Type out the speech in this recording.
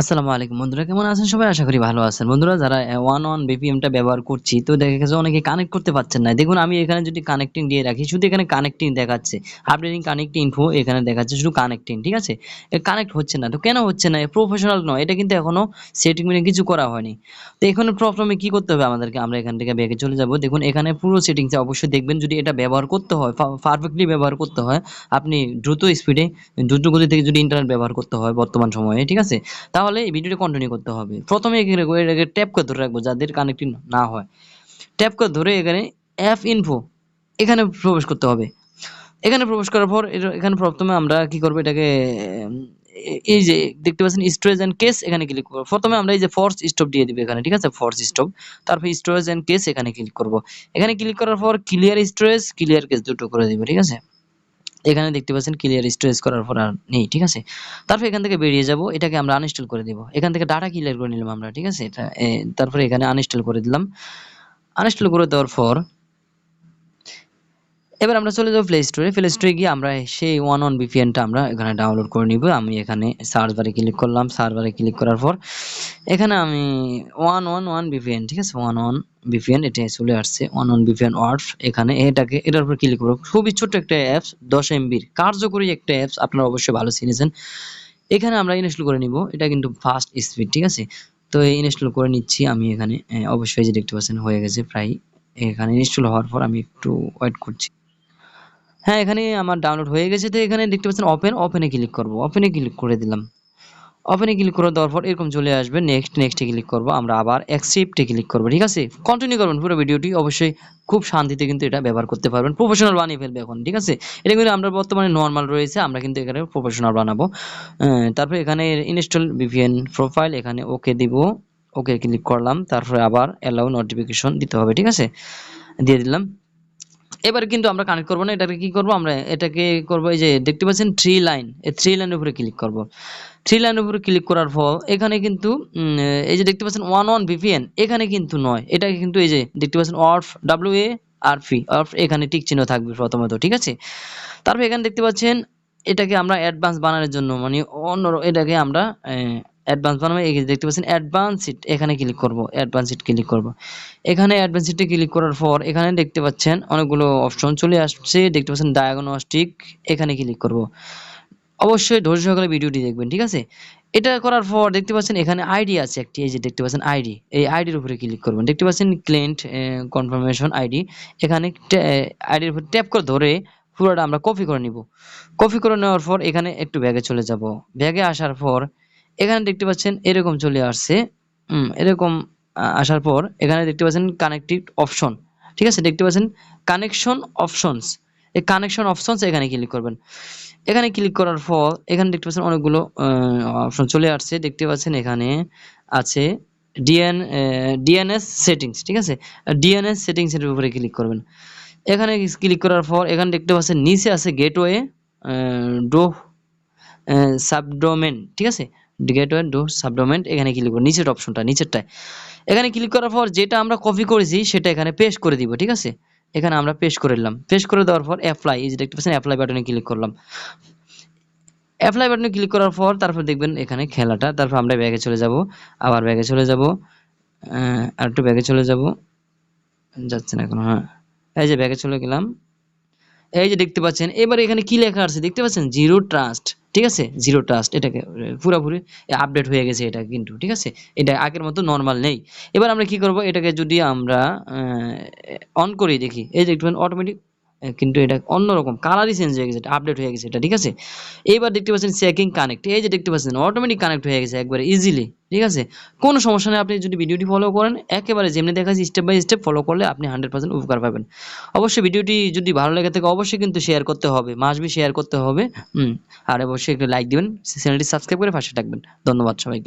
আসসালামু আলাইকুম। বন্ধুরা, কেমন আছেন? সবাই আশা করি ভালো আছেন। বন্ধুরা, যারা ওয়ান ওয়ান বিপিএমটা ব্যবহার করছি, তো দেখা গেছে অনেকে কানেক্ট করতে পারছেন না। দেখুন, আমি এখানে যদি কানেক্টিং দিয়ে রাখি, শুধু এখানে কানেক্টিং দেখাচ্ছে। আপডেটিং কানেক্টিং ইনফো এখানে দেখাচ্ছে, শুধু কানেক্টিং ঠিক আছে? কানেক্ট হচ্ছে না। তো কেন হচ্ছে না? প্রফেশনাল নয়। এটা কিন্তু এখনও সেটিং মেনে কিছু করা হয়নি। তো এখানে প্রথমে কি করতে হবে আমাদেরকে? আমরা এখান থেকে ব্যাগে চলে যাব। দেখুন, এখানে পুরো সেটিংসে অবশ্যই দেখবেন, যদি এটা ব্যবহার করতে হয় পারফেক্টলি ব্যবহার করতে হয়, আপনি দ্রুত স্পিডে দ্রুত গতি থেকে যদি ইন্টারনেট ব্যবহার করতে হয় বর্তমান সময়ে, ঠিক আছে? তাহলে এই ভিডিওটা কন্টিনিউ করতে হবে। প্রথমে এটাকে ট্যাপ করে ধরে রাখব যাদের কানেক্টিং না হয়। ট্যাপ করে ধরে এখানে অ্যাপ ইনফো এখানে প্রবেশ করতে হবে। এখানে প্রবেশ করার পর এখানে প্রথমে আমরা কি করব? এটাকে এই যে দেখতে পাচ্ছেন স্টোরেজ অ্যান্ড কেস এখানে ক্লিক করব। প্রথমে আমরা এই যে ফোর্স স্টপ দিয়ে দিবে এখানে, ঠিক আছে? ফোর্স স্টপ তারপর স্টোরেজ অ্যান্ড কেস এখানে ক্লিক করব। এখানে ক্লিক করার পর ক্লিয়ার স্টোরেজ ক্লিয়ার কেস দুটো করে দিবে, ঠিক আছে? এখানে দেখতে পাচ্ছেন ক্লিয়ার স্টোরেজ করার পর আর নেই, ঠিক আছে? তারপর এখান থেকে বেরিয়ে যাব, এটাকে আমরা আনইনস্টল করে দিব। এখান থেকে ডাটা ক্লিয়ার করে নিলাম আমরা, ঠিক আছে? এটা তারপরে এখানে আনইনস্টল করে দিলাম। আনইনস্টল করে দেওয়ার পর এবার আমরা চলে যাব প্লে স্টোরে প্লে স্টোরে গিয়ে আমরা সেই ওয়ান ওয়ান বিপিএনটা আমরা এখানে ডাউনলোড করে নিব। আমি এখানে সার্চ বারে ক্লিক করলাম। সার্চ বারে ক্লিক করার পর এখানে আমি ওয়ান ওয়ান ওয়ান বিপিএন ঠিক আছে? ওয়ান ওয়ান বিপিএন এটা চলে আসছে। ওয়ান ওয়ান বিপিএন ওয়ার্ড এখানে। এটাকে, এটার উপর ক্লিক করব খুবই ছোট্ট একটা অ্যাপস দশ এমবির কার্যকরী একটা অ্যাপস আপনারা অবশ্যই ভালো চিনেছেন। এখানে আমরা ইনস্টল করে নিব। এটা কিন্তু ফাস্ট স্পিড ঠিক আছে? তো এই ইনস্টল করে নিচ্ছি আমি এখানে। অবশ্যই যে দেখতে পাচ্ছেন, হয়ে গেছে প্রায়। এখানে ইনস্টল হওয়ার পর আমি একটু ওয়েট করছি। হ্যাঁ এখানে আমার ডাউনলোড হয়ে গেছে। তো এখানে দেখতে পাচ্ছেন ওপেন ওপেনে ক্লিক করব। ওপেনে ক্লিক করে দিলাম। ওপেনে ক্লিক করে দেওয়ার পর এরকম চলে আসবে। নেক্সট নেক্সটে ক্লিক করব। আমরা আবার অ্যাকসেপ্টে ক্লিক করব, ঠিক আছে? কন্টিনিউ করবেন পুরো ভিডিওটি। অবশ্যই খুব শান্তিতে কিন্তু এটা ব্যবহার করতে পারবেন। প্রফেশনাল বানিয়ে ফেলবে এখন, ঠিক আছে? এটা কিন্তু আমরা বর্তমানে নর্মাল রয়েছে। আমরা কিন্তু এখানে প্রফেশনাল বানাবো। তারপর এখানে ইনস্টল ভিপিএন প্রোফাইল এখানে ওকে দিব। ওকে ক্লিক করলাম। তারপরে আবার অ্যালাউ নোটিফিকেশন দিতে হবে, ঠিক আছে? দিয়ে দিলাম। এবার কিন্তু আমরা কানেক্ট করব না, এটাকে কি করব আমরা? এটাকে করব এই যে দেখতে পাচ্ছেন থ্রি লাইন এই থ্রি লাইনের উপরে ক্লিক করব। থ্রি লাইনের উপরে ক্লিক করার পর এখানে কিন্তু এই যে দেখতে পাচ্ছেন ওয়ান ওয়ান ভিপিএন এখানে কিন্তু নয়। এটাকে কিন্তু এই যে দেখতে পাচ্ছেন অর্ফ ডাব্লিউ এ আর ফি অর্ফ এখানে টিক চিহ্ন থাকবে প্রথমত, ঠিক আছে? তারপর এখানে দেখতে পাচ্ছেন, এটাকে আমরা অ্যাডভান্স বানানোর জন্য মানে অন্য, এটাকে আমরা অ্যাডভান্স বানাবো, এই দেখতে পাচ্ছেন অ্যাডভান্স সিট এখানে ক্লিক করব অ্যাডভান্স সিট ক্লিক করব। এখানে অ্যাডভান্স সিটে ক্লিক করার পর, এখানে দেখতে পাচ্ছেন অনেকগুলো অপশন চলে আসছে, দেখতে পাচ্ছেন ডায়াগনস্টিক এখানে ক্লিক করব। অবশ্যই ধৈর্য সহকারে ভিডিওটি দেখবেন, ঠিক আছে? এটা করার পর দেখতে পাচ্ছেন এখানে আইডি আছে একটি, এই যে দেখতে পাচ্ছেন আইডি এই আইডির উপরে ক্লিক করবেন। দেখতে পাচ্ছেন ক্লায়েন্ট কনফার্মেশন আইডি এখানে আইডির উপর ট্যাপ করে ধরে পুরোটা আমরা কপি করে নিব। কপি করে নেওয়ার পর এখানে একটু ব্যাগে চলে যাব। ব্যাগে আসার পর এখানে দেখতে পাচ্ছেন এরকম চলে আসছে। এরকম আসার পর এখানে দেখতে পাচ্ছেন কানেক্টিভ অপশন ঠিক আছে? দেখতে পাচ্ছেন কানেকশন অপশনস এই কানেকশন অপশনস এখানে ক্লিক করবেন। এখানে ক্লিক করার পর এখানে দেখতে পাচ্ছেন অনেকগুলো অপশন চলে আসছে। দেখতে পাচ্ছেন এখানে আছে ডিএন ডিএনএস সেটিংস ঠিক আছে? ডিএনএস সেটিংস এর উপরে ক্লিক করবেন। এখানে ক্লিক করার পর এখানে দেখতে পাচ্ছেন নিচে আছে গেটওয়ে ডো সাবডোমেন ঠিক আছে? গেটওয়ে ডো সাবডোমেন এখানে ক্লিক করব। নিচের অপশনটা নিচেরটায়। এখানে ক্লিক করার পর যেটা আমরা কপি করেছি, সেটা এখানে পেস্ট করে দিব, ঠিক আছে? এখানে আমরা পেস্ট করে দিলাম পেস্ট করে দেওয়ার পর অ্যাপ্লাই এই যে দেখতে পাচ্ছেন অ্যাপ্লাই বাটনে ক্লিক করলাম। অ্যাপ্লাই বাটনে ক্লিক করার পর তারপর দেখবেন এখানে খেলাটা, তারপর আমরা ব্যাগে চলে যাব, আবার ব্যাগে চলে যাব আর একটু ব্যাগে চলে যাব। যাচ্ছে না এখন হ্যাঁ। এই যে ব্যাগে চলে গেলাম। এই যে দেখতে পাচ্ছেন, এবার এখানে কি লেখা আছে? দেখতে পাচ্ছেন জিরো ট্রাস্ট ঠিক আছে? জিরো ট্রাস্ট এটাকে পুরোপুরি আপডেট হয়ে গেছে এটা কিন্তু, ঠিক আছে? এটা আগের মতো নর্মাল নেই। এবার আমরা কি করব? এটাকে যদি আমরা অন করি দেখি, এই দেখবেন অটোমেটিক কিন্তু এটা অন্যরকম কালারই চেঞ্জ হয়ে গেছে আপডেট হয়ে গেছে এটা, ঠিক আছে? এইবার দেখতে পাচ্ছেন চেকিং কানেক্ট এই যে দেখতে পাচ্ছেন অটোমেটিক কানেক্ট হয়ে গেছে একবারে ইজিলি ঠিক আছে? কোনো সমস্যা নেই, আপনি যদি ভিডিওটি ফলো করেন, একেবারে যেমনি দেখাচ্ছি স্টেপ বাই স্টেপ ফলো করলে আপনি হান্ড্রেড পার্সেন্ট উপকার পাবেন। অবশ্যই ভিডিওটি যদি ভালো লেগে থাকে, অবশ্যই কিন্তু শেয়ার করতে হবে মাসবি শেয়ার করতে হবে, হুম, আর অবশ্যই একটু লাইক দিবেন চ্যানেলটি সাবস্ক্রাইব করে পাশে থাকবেন, ধন্যবাদ সবাইকে।